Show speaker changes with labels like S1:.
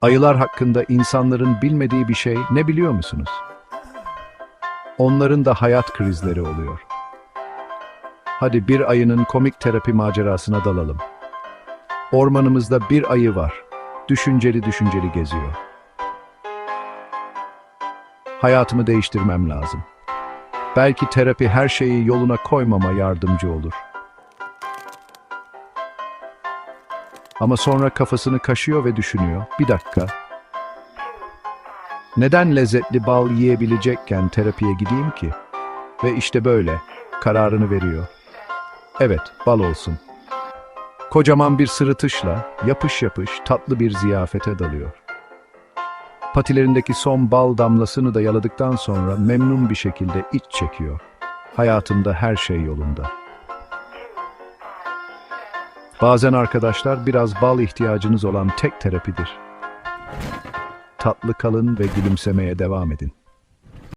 S1: Ayılar hakkında insanların bilmediği bir şey ne biliyor musunuz? Onların da hayat krizleri oluyor. Hadi bir ayının komik terapi macerasına dalalım. Ormanımızda bir ayı var. Düşünceli düşünceli geziyor. Hayatımı değiştirmem lazım. Belki terapi her şeyi yoluna koymama yardımcı olur. Ama sonra kafasını kaşıyor ve düşünüyor. Bir dakika. Neden lezzetli bal yiyebilecekken terapiye gideyim ki? Ve işte böyle. Kararını veriyor. Evet, bal olsun. Kocaman bir sırıtışla yapış yapış tatlı bir ziyafete dalıyor. Patilerindeki son bal damlasını da yaladıktan sonra memnun bir şekilde iç çekiyor. Hayatında her şey yolunda. Bazen arkadaşlar biraz bal ihtiyacınız olan tek terapidir. Tatlı kalın ve gülümsemeye devam edin.